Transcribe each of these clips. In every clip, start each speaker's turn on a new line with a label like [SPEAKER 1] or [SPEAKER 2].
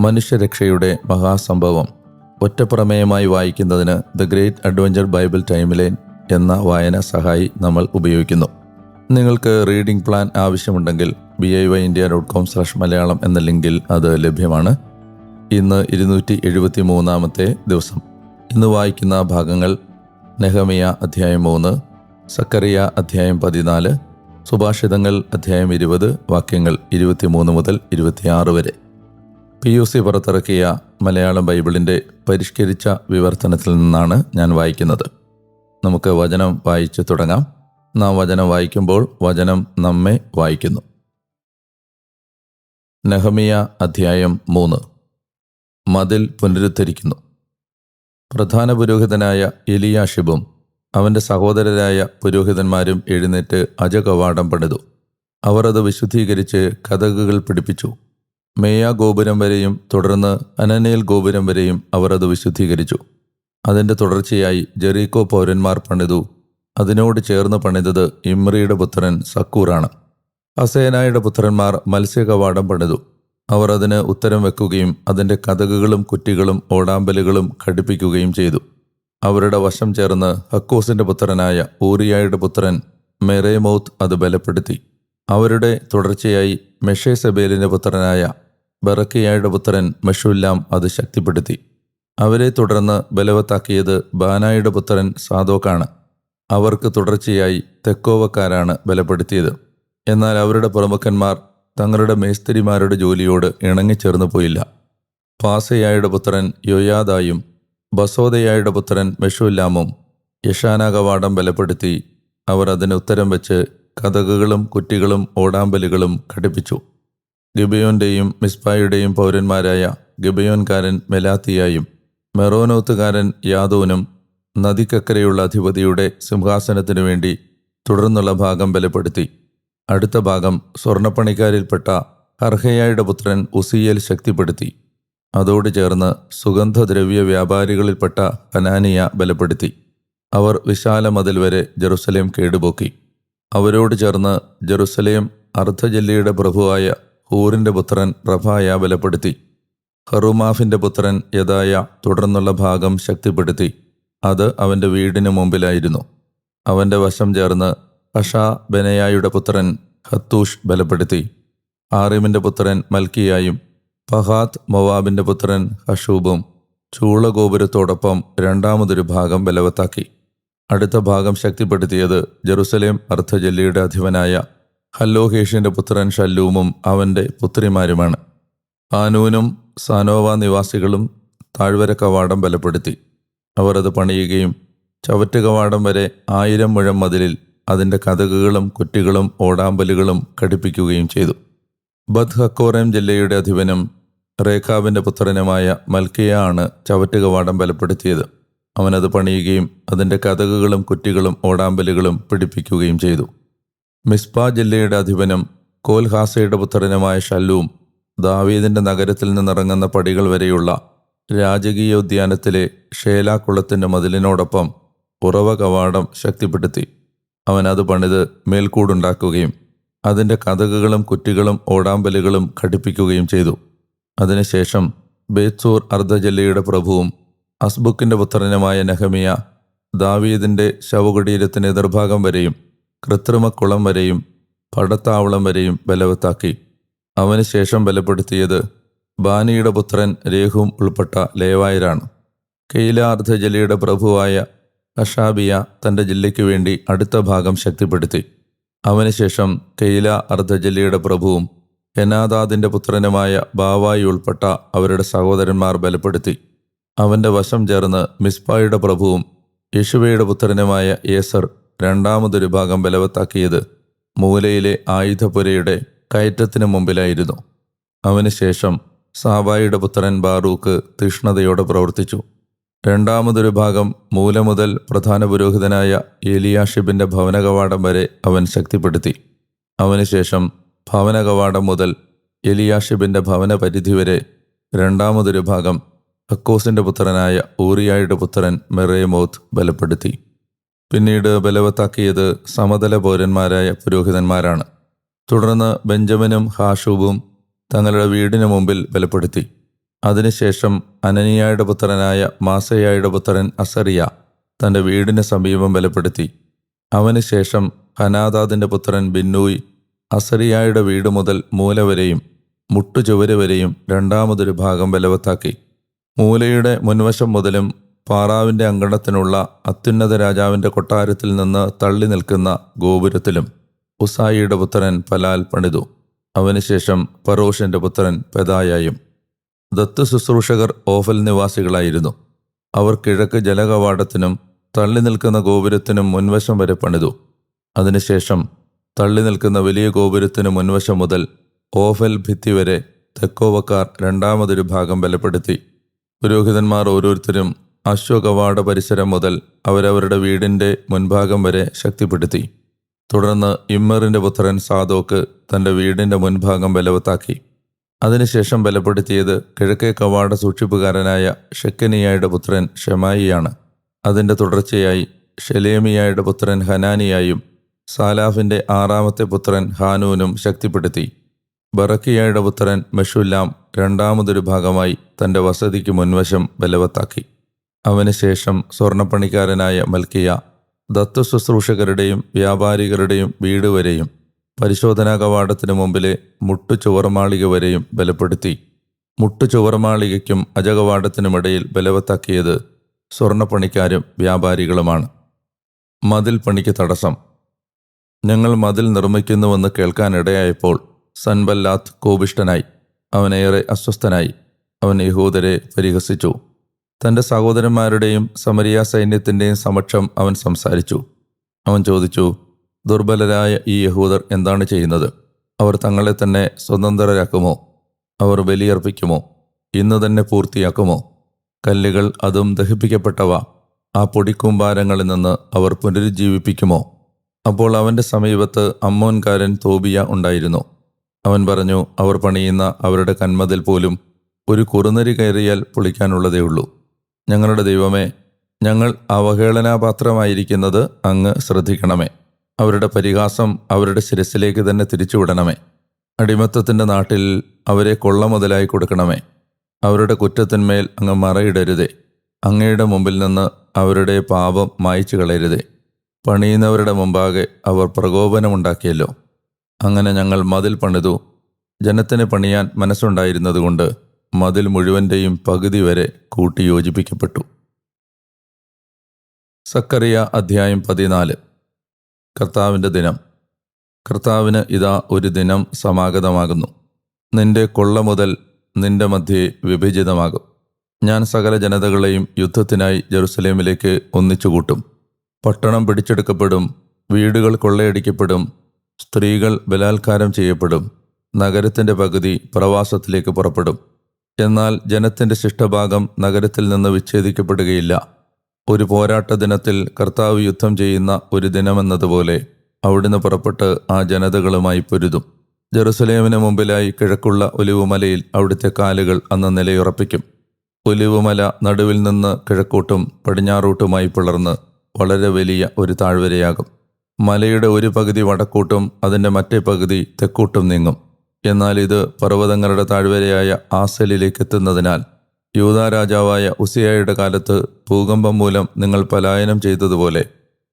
[SPEAKER 1] മനുഷ്യരക്ഷയുടെ മഹാസംഭവം ഒറ്റപ്രമേയമായി വായിക്കുന്നതിന് the great adventure Bible timeline എന്ന വായന സഹായി നമ്മൾ ഉപയോഗിക്കുന്നു. നിങ്ങൾക്ക് റീഡിംഗ് പ്ലാൻ ആവശ്യമുണ്ടെങ്കിൽ B I Y India dot com slash Malayalam എന്ന ലിങ്കിൽ അത് ലഭ്യമാണ്. ഇന്ന് ഇരുന്നൂറ്റി എഴുപത്തി മൂന്നാമത്തെ ദിവസം. ഇന്ന് വായിക്കുന്ന ഭാഗങ്ങൾ നെഹമിയ അധ്യായം മൂന്ന് സക്കറിയ അധ്യായം പതിനാല് സുഭാഷിതങ്ങൾ അധ്യായം ഇരുപത് വാക്യങ്ങൾ ഇരുപത്തിമൂന്ന് മുതൽ ഇരുപത്തിയാറ് വരെ. പി യു സി പുറത്തിറക്കിയ മലയാള ബൈബിളിന്റെ പരിഷ്കരിച്ച വിവർത്തനത്തിൽ നിന്നാണ് ഞാൻ വായിക്കുന്നത്. നമുക്ക് വചനം വായിച്ചു തുടങ്ങാം. നാം വചനം വായിക്കുമ്പോൾ വചനം നമ്മെ വായിക്കുന്നു. നെഹമിയ അധ്യായം മൂന്ന്. മതിൽ പുനരുദ്ധരിക്കുന്നു. പ്രധാന പുരോഹിതനായ എലിയാഷിബും അവന്റെ സഹോദരരായ പുരോഹിതന്മാരും എഴുന്നേറ്റ് അജകവാടം പണിതു. അവർ അത് വിശുദ്ധീകരിച്ച് കഥകുകൾ പിടിപ്പിച്ചു. മേയ ഗോപുരം വരെയും തുടർന്ന് അനനേൽ ഗോപുരം വരെയും അവർ അത് വിശുദ്ധീകരിച്ചു. അതിന്റെ തുടർച്ചയായി ജെറീക്കോ പൗരന്മാർ പണിതു. അതിനോട് ചേർന്ന് പണിതത് ഇമ്രിയുടെ പുത്രൻ സക്കൂറാണ്. അസേനായുടെ പുത്രന്മാർ മത്സ്യകവാടം പണിതു. അവർ അതിന് ഉത്തരം വെക്കുകയും അതിന്റെ കഥകുകളും കുറ്റികളും ഓടാമ്പലുകളും ഘടിപ്പിക്കുകയും ചെയ്തു. അവരുടെ വശം ചേർന്ന് ഹക്കോസിന്റെ പുത്രനായ ഊറിയായുടെ പുത്രൻ മെറേമൌത്ത് അത് ബലപ്പെടുത്തി. അവരുടെ തുടർച്ചയായി മെഷേസബേലിന്റെ പുത്രനായ ബറക്കിയായുടെ പുത്രൻ മഷുല്ലാം അത് ശക്തിപ്പെടുത്തി. അവരെ തുടർന്ന് ബലവത്താക്കിയത് ബാനായുടെ പുത്രൻ സാദോക്കാണ്. അവർക്ക് തുടർച്ചയായി തെക്കോവക്കാരാണ് ബലപ്പെടുത്തിയത്. എന്നാൽ അവരുടെ പ്രമുഖന്മാർ തങ്ങളുടെ മേസ്തിരിമാരുടെ ജോലിയോട് ഇണങ്ങിച്ചേർന്നു പോയില്ല. പാസയായുടെ പുത്രൻ യൊയാദായും ബസോദയായുടെ പുത്രൻ മെഷുല്ലാമും യശാന കവാടം ബലപ്പെടുത്തി അവർ അതിന് ഉത്തരം വെച്ച് കഥകുകളും കുറ്റികളും ഓടാമ്പലുകളും ഘടിപ്പിച്ചു. ഗിബയോന്റെയും മിസ്പായുടെയും പൗരന്മാരായ ഗിബയോൻകാരൻ മെലാത്തിയായും മെറോനോത്തുകാരൻ യാദോനും നദിക്കക്കരയുള്ള അധിപതിയുടെ സിംഹാസനത്തിനു വേണ്ടി തുടർന്നുള്ള ഭാഗം ബലപ്പെടുത്തി. അടുത്ത ഭാഗം സ്വർണപ്പണിക്കാരിൽപ്പെട്ട ഹർഹയായുടെ പുത്രൻ ഉസിയൽ ശക്തിപ്പെടുത്തി. അതോട് ചേർന്ന് സുഗന്ധദ്രവ്യ വ്യാപാരികളിൽപ്പെട്ട ഹനാനിയ ബലപ്പെടുത്തി. അവർ വിശാല മതിൽ വരെ ജെറുസലേം കേടുപോക്കി. അവരോട് ചേർന്ന് ജെറുസലേം അർദ്ധജല്ലിയുടെ പ്രഭുവായ ഹൂറിന്റെ പുത്രൻ റഫായ ബലപ്പെടുത്തി. ഹറുമാഫിന്റെ പുത്രൻ യദായ തുടർന്നുള്ള ഭാഗം ശക്തിപ്പെടുത്തി. അത് അവന്റെ വീടിന് മുമ്പിലായിരുന്നു. അവന്റെ വശം ചേർന്ന് ഹഷ ബനയായുടെ പുത്രൻ ഹത്തൂഷ് ബലപ്പെടുത്തി. ആറിമിന്റെ പുത്രൻ മൽക്കിയായും ഫഹാത്ത് മൊവാബിന്റെ പുത്രൻ ഹഷൂബും ചൂളഗോപുരത്തോടൊപ്പം രണ്ടാമതൊരു ഭാഗം ബലവത്താക്കി. അടുത്ത ഭാഗം ശക്തിപ്പെടുത്തിയത് ജെറുസലേം അർദ്ധജല്ലിയുടെ അധിപനായ ഹല്ലോഹേഷിന്റെ പുത്രൻ ഷല്ലൂമും അവന്റെ പുത്രിമാരുമാണ്. ആനൂനും സാനോവ നിവാസികളും താഴ്വര കവാടം ബലപ്പെടുത്തി. അവർ അത് പണിയുകയും ചവറ്റ് കവാടം വരെ ആയിരം മുഴം മതിലിൽ അതിന്റെ കഥകുകളും കുറ്റികളും ഓടാമ്പലുകളും ഘടിപ്പിക്കുകയും ചെയ്തു. ബദ് ഹക്കോറേം ജില്ലയുടെ അധിപനും റേഖാബിന്റെ പുത്രനുമായ മൽക്കിയ ആണ് ചവറ്റ് കവാടം ബലപ്പെടുത്തിയത്. അവനത് പണിയുകയും അതിന്റെ കഥകുകളും കുറ്റികളും ഓടാമ്പലുകളും പിടിപ്പിക്കുകയും ചെയ്തു. മിസ്പ ജില്ലയുടെ അധിപനും കോൽഹാസയുടെ പുത്രനുമായ ഷല്ലൂം ദാവീദിന്റെ നഗരത്തിൽ നിന്നിറങ്ങുന്ന പടികൾ വരെയുള്ള രാജകീയോദ്യാനത്തിലെ ഷേലാക്കുളത്തിന്റെ മതിലിനോടൊപ്പം ഉറവ കവാടം ശക്തിപ്പെടുത്തി. അവൻ അത് പണിത് മേൽക്കൂടുണ്ടാക്കുകയും അതിന്റെ കഥകുകളും കുറ്റികളും ഓടാമ്പലുകളും ഘടിപ്പിക്കുകയും ചെയ്തു. അതിനുശേഷം ബേത്സൂർ അർദ്ധജല്ലയുടെ പ്രഭുവും അസ്ബുക്കിന്റെ പുത്രനുമായ നെഹമിയ ദാവീദിന്റെ ശവകുടീരത്തിന് എതിർഭാഗം വരെയും കൃത്രിമക്കുളം വരെയും പടത്താവളം വരെയും ബലവത്താക്കി. അവന് ശേഷം ബലപ്പെടുത്തിയത് ബാനിയുടെ പുത്രൻ രേഹും ഉൾപ്പെട്ട ലേവായരാണ്. കെയിലാർദ്ധ ജലിയുടെ പ്രഭുവായ അഷാബിയ തന്റെ ജില്ലയ്ക്ക് വേണ്ടി അടുത്ത ഭാഗം ശക്തിപ്പെടുത്തി. അവനുശേഷം കെയില അർദ്ധജലിയുടെ പ്രഭുവും എനാദാദിന്റെ പുത്രനുമായ ബാവായി ഉൾപ്പെട്ട അവരുടെ സഹോദരന്മാർ ബലപ്പെടുത്തി. അവന്റെ വശം ചേർന്ന് മിസ്ബായുടെ പ്രഭുവും യശുവയുടെ പുത്രനുമായ യേസർ രണ്ടാമതൊരു ഭാഗം ബലവത്താക്കിയത് മൂലയിലെ ആയുധപുരയുടെ കയറ്റത്തിന് മുമ്പിലായിരുന്നു. അവന് ശേഷം സാബായിയുടെ പുത്രൻ ബാറൂക്ക് തീഷ്ണതയോടെ പ്രവർത്തിച്ചു. രണ്ടാമതൊരു ഭാഗം മൂല മുതൽ പ്രധാന പുരോഹിതനായ ഏലിയാഷിബിന്റെ ഭവനകവാടം വരെ അവൻ ശക്തിപ്പെടുത്തി. അവനുശേഷം ഭവനകവാടം മുതൽ എലിയാഷിബിന്റെ ഭവന പരിധി വരെ രണ്ടാമതൊരു ഭാഗം അക്കോസിന്റെ പുത്രനായ ഊറിയായുടെ പുത്രൻ മെറേമോത്ത് ബലപ്പെടുത്തി. പിന്നീട് ബലവത്താക്കിയത് സമതല പൗരന്മാരായ പുരോഹിതന്മാരാണ്. തുടർന്ന് ബെഞ്ചമിനും ഹാഷൂബും തങ്ങളുടെ വീടിന് മുമ്പിൽ ബലപ്പെടുത്തി. അതിനുശേഷം അനനിയായുടെ പുത്രനായ മാസയായുടെ പുത്രൻ അസറിയ തന്റെ വീടിന് സമീപം ബലപ്പെടുത്തി. അവന് ശേഷം ഹനാദാദിന്റെ പുത്രൻ ബിന്നൂയ് അസറിയായുടെ വീട് മുതൽ മൂല വരെയും മുട്ടുചുവര് വരെയും രണ്ടാമതൊരു ഭാഗം ബലവത്താക്കി. മൂലയുടെ മുൻവശം മുതലും പാറാവിന്റെ അങ്കണത്തിനുള്ള അത്യുന്നത രാജാവിന്റെ കൊട്ടാരത്തിൽ നിന്ന് തള്ളി നിൽക്കുന്ന ഗോപുരത്തിലും ഉസായിയുടെ പുത്രൻ പലാൽ പണിതു. അവനുശേഷം പറോഷന്റെ പുത്രൻ പെതായായും ദത്ത് ശുശ്രൂഷകർ ഓഫൽ നിവാസികളായിരുന്നു. അവർ കിഴക്ക് ജലകവാടത്തിനും തള്ളി നിൽക്കുന്ന ഗോപുരത്തിനും മുൻവശം വരെ പണിതു. അതിനുശേഷം തള്ളി നിൽക്കുന്ന വലിയ ഗോപുരത്തിന് മുൻവശം മുതൽ ഓഫൽ ഭിത്തി വരെ തെക്കോവക്കാർ രണ്ടാമതൊരു ഭാഗം ബലപ്പെടുത്തി. പുരോഹിതന്മാർ ഓരോരുത്തരും അശ്വകവാട പരിസരം മുതൽ അവരവരുടെ വീടിന്റെ മുൻഭാഗം വരെ ശക്തിപ്പെടുത്തി. തുടർന്ന് ഇമ്മറിന്റെ പുത്രൻ സാദോക്ക് തന്റെ വീടിന്റെ മുൻഭാഗം ബലവത്താക്കി. അതിനുശേഷം ബലപ്പെടുത്തിയത് കിഴക്കേ കവാട സൂക്ഷിപ്പുകാരനായ ഷെക്കനിയായുടെ പുത്രൻ ഷെമായിയാണ് അതിന്റെ തുടർച്ചയായി ഷെലേമിയായുടെ പുത്രൻ ഹനാനിയായും സാലാഫിന്റെ ആറാമത്തെ പുത്രൻ ഹാനൂനും ശക്തിപ്പെടുത്തി. ബറക്കിയായുടെ പുത്രൻ മെഷുല്ലാം രണ്ടാമതൊരു ഭാഗമായി തന്റെ വസതിക്ക് മുൻവശം ബലവത്താക്കി. അവന് ശേഷം സ്വർണപ്പണിക്കാരനായ മൽക്കിയ ദത്തു ശുശ്രൂഷകരുടെയും വ്യാപാരികളുടെയും വീട് വരെയും പരിശോധനാ കവാടത്തിനു മുമ്പിലെ മുട്ടു ചുവർമാളിക വരെയും ബലപ്പെടുത്തി. മുട്ടു ചുവർമാളികയ്ക്കും അജകവാടത്തിനുമിടയിൽ ബലവത്താക്കിയത് സ്വർണപ്പണിക്കാരും വ്യാപാരികളുമാണ്. മതിൽ പണിക്ക് തടസ്സം. ഞങ്ങൾ മതിൽ നിർമ്മിക്കുന്നുവെന്ന് കേൾക്കാനിടയായപ്പോൾ സൻബല്ലാത്ത് കോപിഷ്ടനായി അവനേറെ അസ്വസ്ഥനായി അവൻ യഹൂദരെ പരിഹസിച്ചു. തന്റെ സഹോദരന്മാരുടെയും സമരിയ സൈന്യത്തിന്റെയും സമക്ഷം അവൻ സംസാരിച്ചു. അവൻ ചോദിച്ചു ദുർബലരായ ഈ യഹൂദർ എന്താണ് ചെയ്യുന്നത്? അവർ തങ്ങളെ തന്നെ സ്വതന്ത്രരാക്കുമോ? അവർ ബലിയർപ്പിക്കുമോ? ഇന്ന് തന്നെ പൂർത്തിയാക്കുമോ? കല്ലുകൾ അതും ദഹിപ്പിക്കപ്പെട്ടവ ആ പൊടിക്കൂമ്പാരങ്ങളിൽ നിന്ന് അവർ പുനരുജ്ജീവിപ്പിക്കുമോ? അപ്പോൾ അവന്റെ സമീപത്ത് അമ്മോൻകാരൻ തോബിയ ഉണ്ടായിരുന്നു. അവൻ പറഞ്ഞു അവർ പണിയുന്ന അവരുടെ കന്മതിൽ പോലും ഒരു കുറുനരി കയറിയാൽ പൊളിക്കാനുള്ളതേയുള്ളൂ. ഞങ്ങളുടെ ദൈവമേ ഞങ്ങൾ അവഹേളനാപാത്രമായിരിക്കുന്നത് അങ്ങ് ശ്രദ്ധിക്കണമേ. അവരുടെ പരിഹാസം അവരുടെ ശിരസിലേക്ക് തന്നെ തിരിച്ചുവിടണമേ. അടിമത്തത്തിന്റെ നാട്ടിൽ അവരെ കൊള്ള മുതലായി കൊടുക്കണമേ. അവരുടെ കുറ്റത്തിന്മേൽ അങ്ങ് മറയിടരുതേ. അങ്ങയുടെ മുമ്പിൽ നിന്ന് അവരുടെ പാപം മായ്ച്ചു കളയരുതേ. പണിയുന്നവരുടെ മുമ്പാകെ അവർ പ്രകോപനമുണ്ടാക്കിയല്ലോ. അങ്ങനെ ഞങ്ങൾ മതിൽ പണിതു. ജനത്തിന് പണിയാൻ മനസ്സുണ്ടായിരുന്നതുകൊണ്ട് മതിൽ മുഴുവന്റെയും പകുതി വരെ കൂട്ടി യോജിപ്പിക്കപ്പെട്ടു സക്കറിയ അധ്യായം പതിനാല്. കർത്താവിന്റെ ദിനം. കർത്താവിന് ഇതാ ഒരു ദിനം സമാഗതമാകുന്നു. നിന്റെ കൊള്ള മുതൽ നിന്റെ മധ്യേ വിഭജിതമാകും. ഞാൻ സകല ജനതകളെയും യുദ്ധത്തിനായി ജെറുസലേമിലേക്ക് ഒന്നിച്ചുകൂട്ടും. പട്ടണം പിടിച്ചെടുക്കപ്പെടും വീടുകൾ കൊള്ളയടിക്കപ്പെടും സ്ത്രീകൾ ബലാത്കാരം ചെയ്യപ്പെടും നഗരത്തിന്റെ പകുതി പ്രവാസത്തിലേക്ക് പുറപ്പെടും. എന്നാൽ ജനത്തിന്റെ ശിഷ്ടഭാഗം നഗരത്തിൽ നിന്ന് വിച്ഛേദിക്കപ്പെടുകയില്ല. ഒരു പോരാട്ട ദിനത്തിൽ കർത്താവ് യുദ്ധം ചെയ്യുന്ന ഒരു ദിനമെന്നതുപോലെ അവിടുന്ന് പുറപ്പെട്ട് ആ ജനതകളുമായി പൊരുതും. ജെറുസലേമിന് മുമ്പിലായി കിഴക്കുള്ള ഒലിവുമലയിൽ അവിടുത്തെ കാലുകൾ അന്ന് നിലയുറപ്പിക്കും. ഒലിവുമല നടുവിൽ നിന്ന് കിഴക്കോട്ടും പടിഞ്ഞാറോട്ടുമായി പിളർന്ന് വളരെ വലിയ ഒരു താഴ്വരയാകും. മലയുടെ ഒരു പകുതി വടക്കോട്ടും അതിന്റെ മറ്റേ പകുതി തെക്കോട്ടും നീങ്ങും. എന്നാൽ ഇത് പർവതങ്ങളുടെ താഴ്വരയായ ആസലിലേക്ക് എത്തുന്നതിനാൽ യൂതാ രാജാവായ ഉസിയായുടെ കാലത്ത് ഭൂകമ്പം മൂലം നിങ്ങൾ പലായനം ചെയ്തതുപോലെ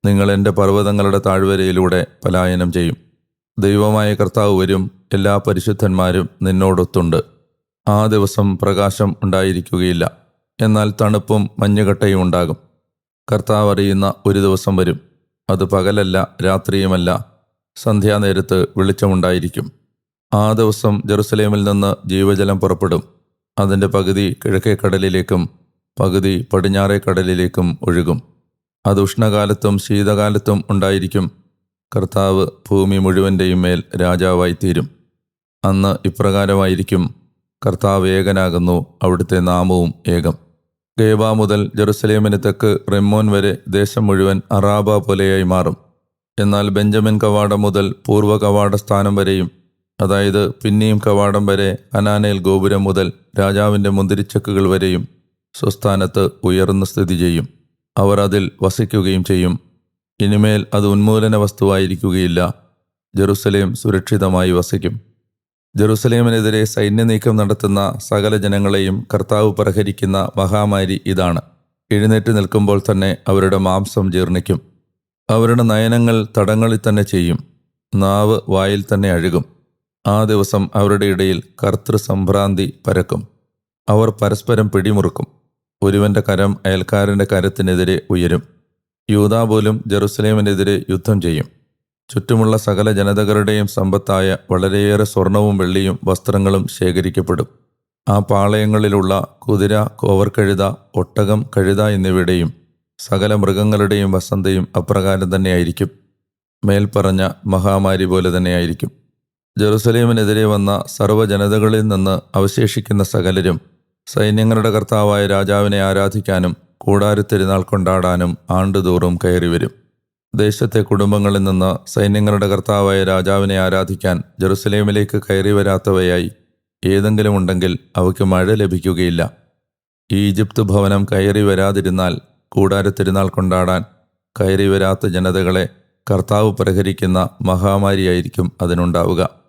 [SPEAKER 1] നിങ്ങൾ എന്റെ പർവതങ്ങളുടെ താഴ്വരയിലൂടെ പലായനം ചെയ്യും. ദൈവമായ കർത്താവ് വരും എല്ലാ പരിശുദ്ധന്മാരും നിന്നോടൊത്തുണ്ട്. ആ ദിവസം പ്രകാശം ഉണ്ടായിരിക്കുകയില്ല എന്നാൽ തണുപ്പും മഞ്ഞുകട്ടയും ഉണ്ടാകും. കർത്താവ് അറിയുന്ന ഒരു ദിവസം വരും അത് പകലല്ല രാത്രിയുമല്ല സന്ധ്യാനേരത്ത് വെളിച്ചമുണ്ടായിരിക്കും. ആ ദിവസം ജെറുസലേമിൽ നിന്ന് ജീവജലം പുറപ്പെടും. അതിന്റെ പകുതി കിഴക്കേ കടലിലേക്കും പകുതി പടിഞ്ഞാറേ കടലിലേക്കും ഒഴുകും. അത് ഉഷ്ണകാലത്തും ശീതകാലത്തും ഉണ്ടായിരിക്കും. കർത്താവ് ഭൂമി മുഴുവന്റെയും മേൽ രാജാവായി തീരും അന്ന് ഇപ്രകാരമായിരിക്കും കർത്താവ് ഏകനാകുന്നു അവിടുത്തെ നാമവും ഏകം. ഗേബ മുതൽ ജെറുസലേമിന് തെക്ക് റെമ്മോൻ വരെ ദേശം മുഴുവൻ അറാബ പോലെയായി മാറും. എന്നാൽ ബെഞ്ചമിൻ കവാടം മുതൽ പൂർവ കവാട സ്ഥാനം വരെയും അതായത് പിന്നെയും കവാടം വരെ അനാനയിൽ ഗോപുരം മുതൽ രാജാവിന്റെ മുന്തിരിച്ചക്കുകൾ വരെയും സ്വസ്ഥാനത്ത് ഉയർന്ന് സ്ഥിതി ചെയ്യും. അവർ അതിൽ വസിക്കുകയും ചെയ്യും. ഇനിമേൽ അത് ഉന്മൂലന വസ്തുവായിരിക്കുകയില്ല. ജെറുസലേം സുരക്ഷിതമായി വസിക്കും. ജെറുസലേമിനെതിരെ സൈന്യനീക്കം നടത്തുന്ന സകല ജനങ്ങളെയും കർത്താവ് പ്രഹരിക്കുന്ന മഹാമാരി ഇതാണ്. എഴുന്നേറ്റ് നിൽക്കുമ്പോൾ തന്നെ അവരുടെ മാംസം ജീർണിക്കും. അവരുടെ നയനങ്ങൾ തടങ്ങളിൽ തന്നെ ചെയ്യും. നാവ് വായിൽ തന്നെ അഴുകും. ആ ദിവസം അവരുടെ ഇടയിൽ കർത്തൃ സംഭ്രാന്തി പരക്കും. അവർ പരസ്പരം പിടിമുറുക്കും. ഒരുവന്റെ കരം അയൽക്കാരന്റെ കരത്തിനെതിരെ ഉയരും. യൂത പോലും ജെറുസലേമിനെതിരെ യുദ്ധം ചെയ്യും. ചുറ്റുമുള്ള സകല ജനതകളുടെയും സമ്പത്തായ വളരെയേറെ സ്വർണവും വെള്ളിയും വസ്ത്രങ്ങളും ശേഖരിക്കപ്പെടും. ആ പാളയങ്ങളിലുള്ള കുതിര കോവർക്കഴുത ഒട്ടകം കഴുത എന്നിവയുടെയും സകല മൃഗങ്ങളുടെയും വസന്തയും അപ്രകാരം തന്നെയായിരിക്കും. മേൽപ്പറഞ്ഞ മഹാമാരി പോലെ തന്നെയായിരിക്കും. ജെറുസലേമിനെതിരെ വന്ന സർവജനതകളിൽ നിന്ന് അവശേഷിക്കുന്ന സകലരും സൈന്യങ്ങളുടെ കർത്താവായ രാജാവിനെ ആരാധിക്കാനും കൂടാരത്തിരുന്നാൾ കൊണ്ടാടാനും ആണ്ടുതോറും കയറിവരും. ദേശത്തെ കുടുംബങ്ങളിൽ നിന്ന് സൈന്യങ്ങളുടെ കർത്താവായ രാജാവിനെ ആരാധിക്കാൻ ജെറുസലേമിലേക്ക് കയറി വരാത്തവയായി ഏതെങ്കിലും ഉണ്ടെങ്കിൽ അവയ്ക്ക് മഴ ലഭിക്കുകയില്ല. ഈജിപ്ത് ഭവനം കയറി വരാതിരുന്നാൽ കൂടാരത്തിരുന്നാൾ കൊണ്ടാടാൻ കയറി വരാത്ത ജനതകളെ കർത്താവ് പ്രഹരിക്കുന്ന മഹാമാരിയായിരിക്കും അതിനുണ്ടാവുക.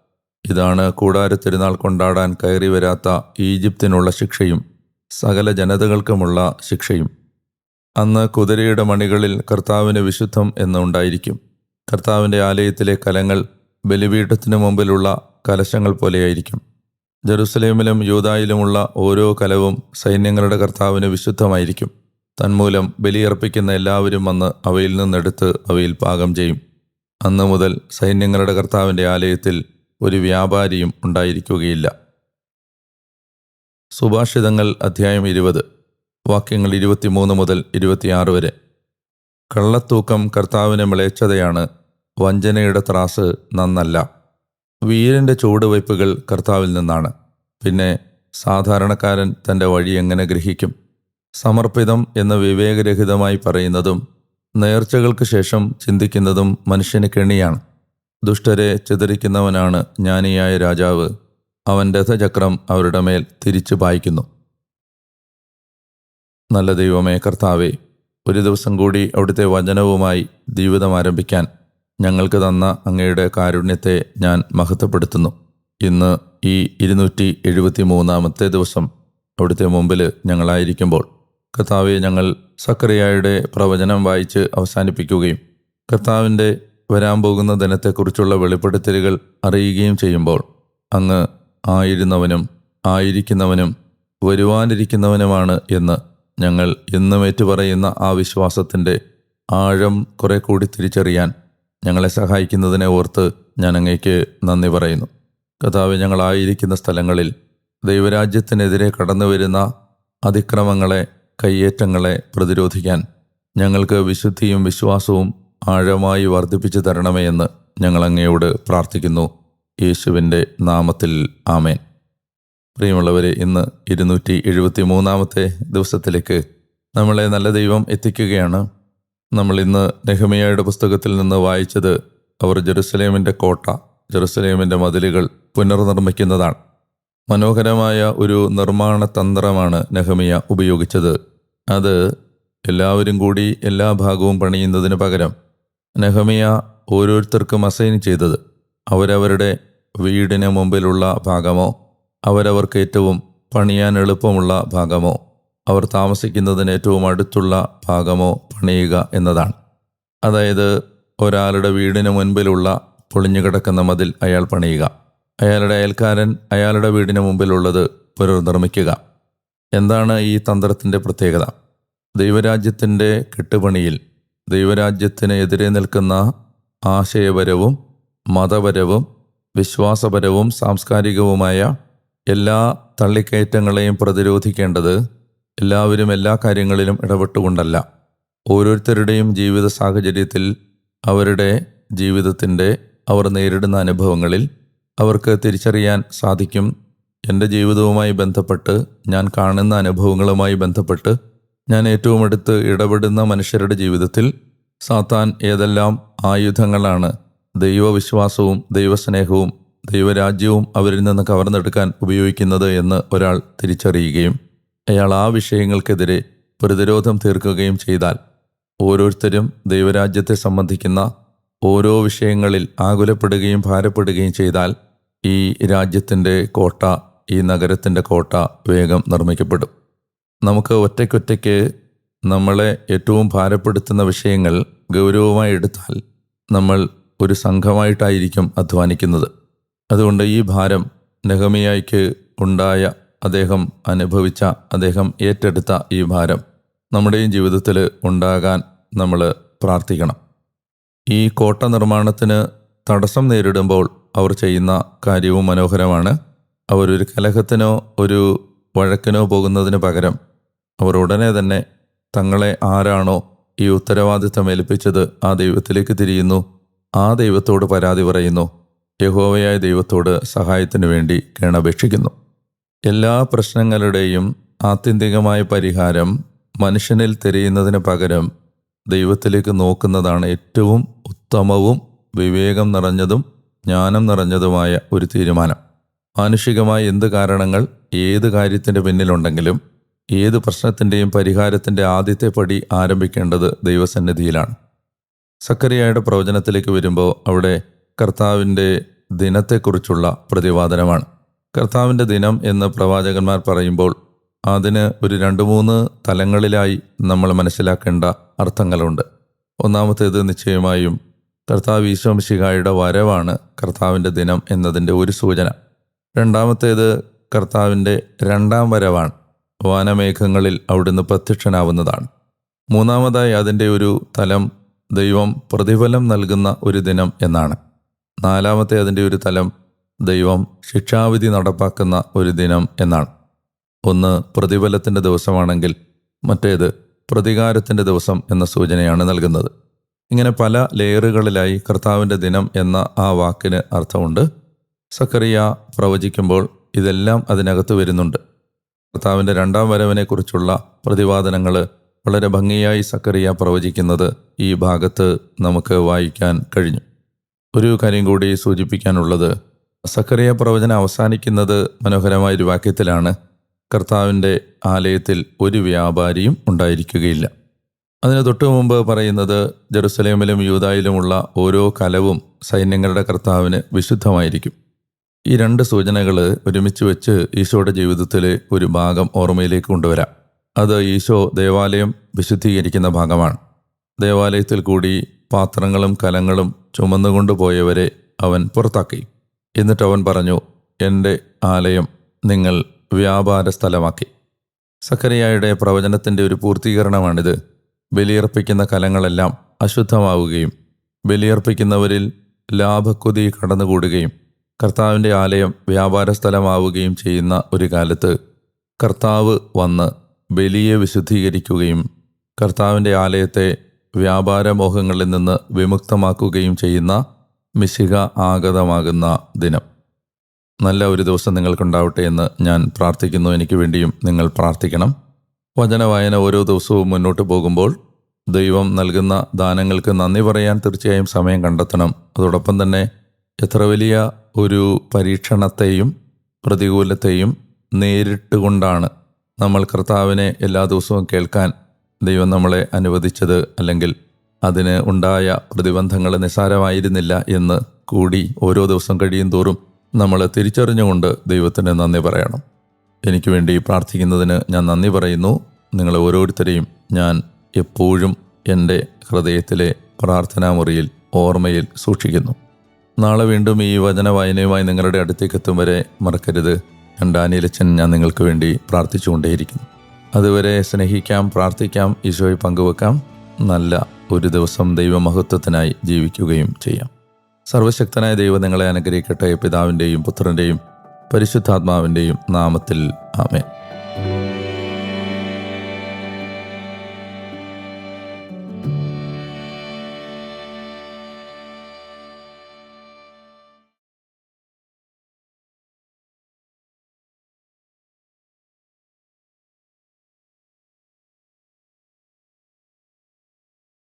[SPEAKER 1] ഇതാണ് കൂടാരത്തിരുന്നാൾ കൊണ്ടാടാൻ കയറി വരാത്ത ഈജിപ്തിനുള്ള ശിക്ഷയും സകല ജനതകൾക്കുമുള്ള ശിക്ഷയും. അന്ന് കുതിരയുടെ മണികളിൽ കർത്താവിന് വിശുദ്ധം എന്നുണ്ടായിരിക്കും കർത്താവിന്റെ ആലയത്തിലെ കലങ്ങൾ ബലിപീഠത്തിനു മുമ്പിലുള്ള കലശങ്ങൾ പോലെയായിരിക്കും. ജെറുസലേമിലും യൂതായിലുമുള്ള ഓരോ കലവും സൈന്യങ്ങളുടെ കർത്താവിന് വിശുദ്ധമായിരിക്കും. തന്മൂലം ബലിയർപ്പിക്കുന്ന എല്ലാവരും വന്ന് അവയിൽ നിന്നെടുത്ത് അവയിൽ പാകം ചെയ്യും. അന്ന് മുതൽ സൈന്യങ്ങളുടെ കർത്താവിന്റെ ആലയത്തിൽ ഒരു വ്യാപാരിയും ഉണ്ടായിരിക്കുകയില്ല. സുഭാഷിതങ്ങൾ അധ്യായം ഇരുപത് വാക്യങ്ങൾ ഇരുപത്തിമൂന്ന് മുതൽ ഇരുപത്തിയാറ് വരെ. കള്ളത്തൂക്കം കർത്താവിന് മിളയച്ചതയാണ് വഞ്ചനയുടെ ത്രാസ് നന്നല്ല. വീരന്റെ ചുവടുവയ്പ്പുകൾ കർത്താവിൽ നിന്നാണ്. പിന്നെ സാധാരണക്കാരൻ തന്റെ വഴി എങ്ങനെ ഗ്രഹിക്കും? സമർപ്പിതം എന്ന് വിവേകരഹിതമായി പറയുന്നതും നേർച്ചകൾക്ക് ശേഷം ചിന്തിക്കുന്നതും മനുഷ്യന് കെണിയാണ്. ദുഷ്ടരെ ചിതറിക്കുന്നവനാണ് ജ്ഞാനിയായ രാജാവ്. അവൻ രഥചക്രം അവരുടെ മേൽ തിരിച്ചു പായിക്കുന്നു. നല്ല ദൈവമേ കർത്താവേ ഒരു ദിവസം കൂടി അവിടുത്തെ വചനവുമായി ജീവിതം ആരംഭിക്കാൻ ഞങ്ങൾക്ക് തന്ന അങ്ങയുടെ കാരുണ്യത്തെ ഞാൻ മഹത്വപ്പെടുത്തുന്നു. ഇന്ന് ഈ ഇരുന്നൂറ്റി എഴുപത്തി മൂന്നാമത്തെ ദിവസം അവിടുത്തെ മുമ്പിൽ ഞങ്ങളായിരിക്കുമ്പോൾ കർത്താവെ ഞങ്ങൾ സക്കറിയായുടെ പ്രവചനം വായിച്ച് അവസാനിപ്പിക്കുകയും കർത്താവിന്റെ വരാൻ പോകുന്ന ദിനത്തെക്കുറിച്ചുള്ള വെളിപ്പെടുത്തലുകൾ അറിയുകയും ചെയ്യുമ്പോൾ അങ്ങ് ആയിരുന്നവനും ആയിരിക്കുന്നവനും വരുവാനിരിക്കുന്നവനുമാണ് എന്ന് ഞങ്ങൾ എന്നും ഏറ്റുപറയുന്ന ആ വിശ്വാസത്തിന്റെ ആഴം കുറെ കൂടി തിരിച്ചറിയാൻ ഞങ്ങളെ സഹായിക്കുന്നതിനെ ഓർത്ത് ഞാൻ അങ്ങേക്ക് നന്ദി പറയുന്നു. കഥാവ് ഞങ്ങളായിരിക്കുന്ന സ്ഥലങ്ങളിൽ ദൈവരാജ്യത്തിനെതിരെ കടന്നു വരുന്ന അതിക്രമങ്ങളെ കയ്യേറ്റങ്ങളെ പ്രതിരോധിക്കാൻ ഞങ്ങൾക്ക് വിശുദ്ധിയും വിശ്വാസവും ആഴമായി വർദ്ധിപ്പിച്ചു തരണമേ എന്ന് ഞങ്ങൾ അങ്ങയോട് പ്രാർത്ഥിക്കുന്നു. യേശുവിന്റെ നാമത്തിൽ ആമേൻ. പ്രിയമുള്ളവരെ ഇന്ന് ഇരുന്നൂറ്റി എഴുപത്തി മൂന്നാമത്തെ ദിവസത്തിലേക്ക് നമ്മളെ നല്ല ദൈവം എത്തിക്കുകയാണ്. നമ്മൾ ഇന്ന് നെഹമിയയുടെ പുസ്തകത്തിൽ നിന്ന് വായിച്ചത് അവർ ജെറുസലേമിന്റെ കോട്ട ജെറുസലേമിന്റെ മതിലുകൾ പുനർനിർമ്മിക്കുന്നതാണ്. മനോഹരമായ ഒരു നിർമ്മാണ തന്ത്രമാണ് നെഹമിയ ഉപയോഗിച്ചത്. അത് എല്ലാവരും കൂടി എല്ലാ ഭാഗവും പണിയുന്നതിന് പകരം നെഹമിയ ഓരോരുത്തർക്കും അസൈൻ ചെയ്തത്. അവരവരുടെ വീടിന് മുമ്പിലുള്ള ഭാഗമോ അവരവർക്ക് ഏറ്റവും പണിയാൻ എളുപ്പമുള്ള ഭാഗമോ അവർ താമസിക്കുന്നതിന് ഏറ്റവും അടുത്തുള്ള ഭാഗമോ പണിയുക എന്നതാണ്. അതായത് ഒരാളുടെ വീടിന് മുൻപിലുള്ള പൊളിഞ്ഞു കിടക്കുന്ന മതിൽ അയാൾ പണിയുക. അയാളുടെ അയൽക്കാരൻ അയാളുടെ വീടിന് മുമ്പിലുള്ളത് പുനർനിർമ്മിക്കുക എന്താണ് ഈ തന്ത്രത്തിന്റെ പ്രത്യേകത? ദൈവരാജ്യത്തിന്റെ കെട്ടുപണിയിൽ ദൈവരാജ്യത്തിന് എതിരെ നിൽക്കുന്ന ആശയപരവും മതപരവും വിശ്വാസപരവും സാംസ്കാരികവുമായ എല്ലാ തള്ളിക്കയറ്റങ്ങളെയും പ്രതിരോധിക്കേണ്ടത് എല്ലാവരും എല്ലാ കാര്യങ്ങളിലും ഇടപെട്ടുകൊണ്ടല്ല. ഓരോരുത്തരുടെയും ജീവിത സാഹചര്യത്തിൽ അവരുടെ ജീവിതത്തിന്റെ അവർ നേരിടുന്ന അനുഭവങ്ങളിൽ അവർക്ക് തിരിച്ചറിയാൻ സാധിക്കും. എന്റെ ജീവിതവുമായി ബന്ധപ്പെട്ട് ഞാൻ കാണുന്ന അനുഭവങ്ങളുമായി ബന്ധപ്പെട്ട് ഞാൻ ഏറ്റവും അടുത്ത് ഇടപെടുന്ന മനുഷ്യരുടെ ജീവിതത്തിൽ സാത്താൻ ഏതെല്ലാം ആയുധങ്ങളാണ് ദൈവവിശ്വാസവും ദൈവസ്നേഹവും ദൈവരാജ്യവും അവരിൽ നിന്ന് കവർന്നെടുക്കാൻ ഉപയോഗിക്കുന്നത് എന്ന് ഒരാൾ തിരിച്ചറിയുകയും അയാൾ ആ വിഷയങ്ങൾക്കെതിരെ പ്രതിരോധം തീർക്കുകയും ചെയ്താൽ ഓരോരുത്തരും ദൈവരാജ്യത്തെ സംബന്ധിക്കുന്ന ഓരോ വിഷയങ്ങളിൽ ആകുലപ്പെടുകയും ഭാരപ്പെടുകയും ചെയ്താൽ ഈ രാജ്യത്തിന്റെ കോട്ട ഈ നഗരത്തിന്റെ കോട്ട വേഗം നിർമ്മിക്കപ്പെടും. നമുക്ക് ഒറ്റയ്ക്കൊറ്റയ്ക്ക് നമ്മളെ ഏറ്റവും ഭാരപ്പെടുത്തുന്ന വിഷയങ്ങൾ ഗൗരവമായി എടുത്താൽ നമ്മൾ ഒരു സംഘമായിട്ടായിരിക്കും അധ്വാനിക്കുന്നത്. അതുകൊണ്ട് ഈ ഭാരം നെഹമിയായിക്ക് ഉണ്ടായ അദ്ദേഹം അനുഭവിച്ച അദ്ദേഹം ഏറ്റെടുത്ത ഈ ഭാരം നമ്മുടെയും ജീവിതത്തിൽ ഉണ്ടാകാൻ നമ്മൾ പ്രാർത്ഥിക്കണം. ഈ കോട്ട നിർമ്മാണത്തിന് തടസ്സം നേരിടുമ്പോൾ അവർ ചെയ്യുന്ന കാര്യവും മനോഹരമാണ്. അവരൊരു കലഹത്തിനോ ഒരു വഴക്കിനോ പോകുന്നതിന് പകരം അവർ ഉടനെ തന്നെ തങ്ങളെ ആരാണോ ഈ ഉത്തരവാദിത്തം ഏൽപ്പിച്ചത് ആ ദൈവത്തിലേക്ക് തിരിയുന്നു. ആ ദൈവത്തോട് പരാതി പറയുന്നു. യഹോവയായ ദൈവത്തോട് സഹായത്തിനു വേണ്ടി കേണപേക്ഷിക്കുന്നു. എല്ലാ പ്രശ്നങ്ങളുടെയും ആത്യന്തികമായ പരിഹാരം മനുഷ്യനിൽ തിരയുന്നതിന് പകരം ദൈവത്തിലേക്ക് നോക്കുന്നതാണ് ഏറ്റവും ഉത്തമവും വിവേകം നിറഞ്ഞതും ജ്ഞാനം നിറഞ്ഞതുമായ ഒരു തീരുമാനം. മാനുഷികമായ എന്ത് കാരണങ്ങൾ ഏത് കാര്യത്തിന്റെ പിന്നിലുണ്ടെങ്കിലും ഏത് പ്രശ്നത്തിന്റെയും പരിഹാരത്തിന്റെ ആദ്യത്തെ പടി ആരംഭിക്കേണ്ടത് ദൈവസന്നിധിയിലാണ്. സക്കറിയായുടെ പ്രവചനത്തിലേക്ക് വരുമ്പോൾ അവിടെ കർത്താവിന്റെ ദിനത്തെക്കുറിച്ചുള്ള പ്രതിപാദനമാണ്. കർത്താവിന്റെ ദിനം എന്ന് പ്രവാചകന്മാർ പറയുമ്പോൾ അതിന് ഒരു രണ്ട് മൂന്ന് തലങ്ങളിലായി നമ്മൾ മനസ്സിലാക്കേണ്ട അർത്ഥങ്ങളുണ്ട്. ഒന്നാമത്തേത് നിശ്ചയമായും കർത്താവ് ഈശോമിശിഹായുടെ വരവാണ് കർത്താവിന്റെ ദിനം എന്നതിന്റെ ഒരു സൂചന. രണ്ടാമത്തേത് കർത്താവിന്റെ രണ്ടാം വരവാണ്. വാനമേഘങ്ങളിൽ അവിടുന്ന് പ്രത്യക്ഷനാവുന്നതാണ്. മൂന്നാമതായി അതിന്റെ ഒരു തലം ദൈവം പ്രതിഫലം നൽകുന്ന ഒരു ദിനം എന്നാണ്. നാലാമത്തെ അതിന്റെ ഒരു തലം ദൈവം ശിക്ഷാവിധി നടപ്പാക്കുന്ന ഒരു ദിനം എന്നാണ്. ഒന്ന് പ്രതിഫലത്തിന്റെ ദിവസമാണെങ്കിൽ മറ്റേത് പ്രതികാരത്തിന്റെ ദിവസം എന്ന സൂചനയാണ് നൽകുന്നത്. ഇങ്ങനെ പല ലെയറുകളിലായി കർത്താവിന്റെ ദിനം എന്ന ആ വാക്കിന് അർത്ഥമുണ്ട്. സക്കറിയ പ്രവചിക്കുമ്പോൾ ഇതെല്ലാം അതിനകത്ത് വരുന്നുണ്ട്. കർത്താവിന്റെ രണ്ടാം വരവിനെക്കുറിച്ചുള്ള പ്രതിപാദനങ്ങൾ വളരെ ഭംഗിയായി സക്കറിയ പ്രവചിക്കുന്നത് ഈ ഭാഗത്ത് നമുക്ക് വായിക്കാൻ കഴിഞ്ഞു. ഒരു കാര്യം കൂടി സൂചിപ്പിക്കാനുള്ളത് സക്കറിയ പ്രവചനം അവസാനിക്കുന്നത് മനോഹരമായ ഒരു വാക്യത്തിലാണ്. കർത്താവിന്റെ ആലയത്തിൽ ഒരു വ്യാപാരിയും ഉണ്ടായിരിക്കുകയില്ല. അതിന് തൊട്ടു മുമ്പ് പറയുന്നത് ജെറുസലേമിലും യൂതായിലുമുള്ള ഓരോ കലവും സൈന്യങ്ങളുടെ കർത്താവിന് വിശുദ്ധമായിരിക്കും. ഈ രണ്ട് സൂചനകൾ ഒരുമിച്ച് വെച്ച് ഈശോയുടെ ജീവിതത്തിലെ ഒരു ഭാഗം ഓർമ്മയിലേക്ക് കൊണ്ടുവരാം. അത് ഈശോ ദേവാലയം വിശുദ്ധീകരിക്കുന്ന ഭാഗമാണ്. ദേവാലയത്തിൽ കൂടി പാത്രങ്ങളും കലങ്ങളും ചുമന്നുകൊണ്ട് പോയവരെ അവൻ പുറത്താക്കി. എന്നിട്ട് അവൻ പറഞ്ഞു എന്റെ ആലയം നിങ്ങൾ വ്യാപാര സ്ഥലമാക്കി. സക്കരയായുടെ പ്രവചനത്തിന്റെ ഒരു പൂർത്തീകരണമാണിത്. ബലിയർപ്പിക്കുന്ന കലങ്ങളെല്ലാം അശുദ്ധമാവുകയും ബലിയർപ്പിക്കുന്നവരിൽ ലാഭക്കൊതി കടന്നുകൂടുകയും കർത്താവിന്റെ ആലയം വ്യാപാര സ്ഥലമാവുകയും ചെയ്യുന്ന ഒരു കാലത്ത് കർത്താവ് വന്ന് ബലിയെ വിശുദ്ധീകരിക്കുകയും കർത്താവിന്റെ ആലയത്തെ വ്യാപാരമോഹങ്ങളിൽ നിന്ന് വിമുക്തമാക്കുകയും ചെയ്യുന്ന മിശിക ആഗതമാകുന്ന ദിനം. നല്ല ഒരു ദിവസം നിങ്ങൾക്കുണ്ടാവട്ടെ എന്ന് ഞാൻ പ്രാർത്ഥിക്കുന്നു. എനിക്ക് വേണ്ടിയും നിങ്ങൾ പ്രാർത്ഥിക്കണം. വചനവായന ഓരോ ദിവസവും മുന്നോട്ട് പോകുമ്പോൾ ദൈവം നൽകുന്ന ദാനങ്ങൾക്ക് നന്ദി പറയാൻ തീർച്ചയായും സമയം കണ്ടെത്തണം. അതോടൊപ്പം തന്നെ എത്ര വലിയ ഒരു പരീക്ഷണത്തെയും പ്രതികൂലത്തെയും നേരിട്ട് കൊണ്ടാണ് നമ്മൾ കർത്താവിനെ എല്ലാ ദിവസവും കേൾക്കാൻ ദൈവം നമ്മളെ അനുവദിച്ചത് അല്ലെങ്കിൽ അതിന് ഉണ്ടായ പ്രതിബന്ധങ്ങൾ നിസ്സാരമായിരുന്നില്ല എന്ന് കൂടി ഓരോ ദിവസം കഴിയും തോറും നമ്മൾ തിരിച്ചറിഞ്ഞുകൊണ്ട് ദൈവത്തിന് നന്ദി പറയണം. എനിക്ക് വേണ്ടി പ്രാർത്ഥിക്കുന്നതിന് ഞാൻ നന്ദി പറയുന്നു. നിങ്ങൾ ഓരോരുത്തരെയും ഞാൻ എപ്പോഴും എന്റെ ഹൃദയത്തിലെ പ്രാർത്ഥനാ മുറിയിൽ ഓർമ്മയിൽ സൂക്ഷിക്കുന്നു. നാളെ വീണ്ടും ഈ വചന വായനയുമായി നിങ്ങളുടെ അടുത്തേക്ക് എത്തും വരെ മറക്കരുത്. ഞാൻ ഡാനിയലച്ചൻ ഞാൻ നിങ്ങൾക്ക് വേണ്ടി പ്രാർത്ഥിച്ചുകൊണ്ടേയിരിക്കുന്നു. അതുവരെ സ്നേഹിക്കാം പ്രാർത്ഥിക്കാം ഈശോയെ പങ്കുവെക്കാം. നല്ല ഒരു ദിവസം ദൈവമഹത്വത്തിനായി ജീവിക്കുകയും ചെയ്യാം. സർവശക്തനായ ദൈവം നിങ്ങളെ അനുഗ്രഹിക്കട്ടെ. പിതാവിന്റെയും പുത്രന്റെയും പരിശുദ്ധാത്മാവിന്റെയും നാമത്തിൽ ആമേൻ.